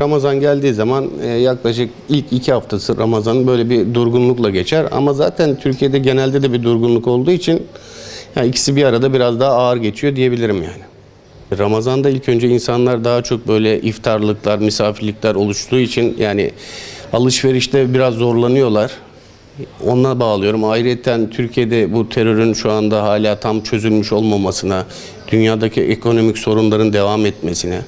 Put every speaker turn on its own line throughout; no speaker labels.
Ramazan geldiği zaman e, yaklaşık ilk iki haftası Ramazan'ın böyle bir durgunlukla geçer. Ama zaten Türkiye'de genelde de bir durgunluk olduğu için yani ikisi bir arada biraz daha ağır geçiyor diyebilirim yani. Ramazan'da ilk önce insanlar daha çok böyle iftarlıklar, misafirlikler oluştuğu için yani alışverişte biraz zorlanıyorlar. Ona bağlıyorum. Ayrıca Türkiye'de bu terörün şu anda hala tam çözülmüş olmamasına, dünyadaki ekonomik sorunların devam etmesine,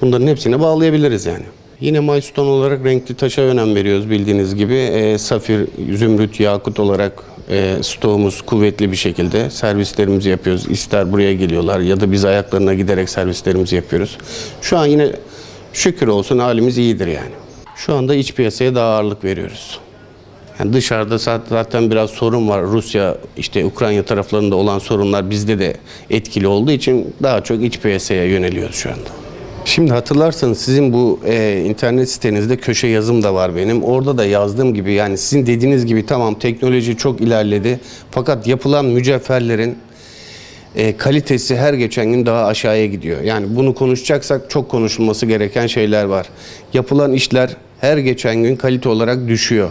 bunların hepsine bağlayabiliriz yani. Yine milestone olarak renkli taşa önem veriyoruz bildiğiniz gibi. E, safir, zümrüt, yakut olarak e, stoğumuz kuvvetli bir şekilde servislerimizi yapıyoruz. İster buraya geliyorlar ya da biz ayaklarına giderek servislerimizi yapıyoruz. Şu an yine şükür olsun halimiz iyidir yani. Şu anda iç piyasaya daha ağırlık veriyoruz. Yani dışarıda zaten biraz sorun var. Rusya, işte Ukrayna taraflarında olan sorunlar bizde de etkili olduğu için daha çok iç piyasaya yöneliyoruz şu anda. Şimdi hatırlarsanız sizin bu e, internet sitenizde köşe yazım da var benim. Orada da yazdığım gibi yani sizin dediğiniz gibi tamam teknoloji çok ilerledi. Fakat yapılan mücevherlerin e, kalitesi her geçen gün daha aşağıya gidiyor. Yani bunu konuşacaksak çok konuşulması gereken şeyler var. Yapılan işler her geçen gün kalite olarak düşüyor.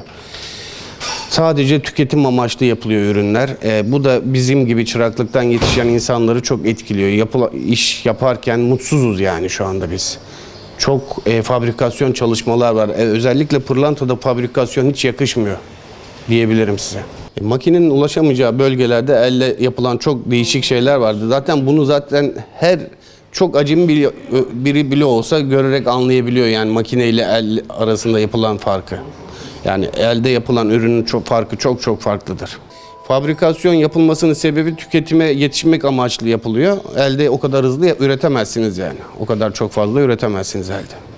Sadece tüketim amaçlı yapılıyor ürünler. E, bu da bizim gibi çıraklıktan yetişen insanları çok etkiliyor. Yapıla, iş yaparken mutsuzuz yani şu anda biz. Çok e, fabrikasyon çalışmalar var. E, özellikle pırlantada fabrikasyon hiç yakışmıyor diyebilirim size. E, makinenin ulaşamayacağı bölgelerde elle yapılan çok değişik şeyler vardı. Zaten bunu zaten her çok acemi biri, biri bile olsa görerek anlayabiliyor yani makineyle el arasında yapılan farkı. Yani elde yapılan ürünün çok farkı çok çok farklıdır. Fabrikasyon yapılmasının sebebi tüketime yetişmek amaçlı yapılıyor. Elde o kadar hızlı üretemezsiniz yani. O kadar çok fazla üretemezsiniz elde.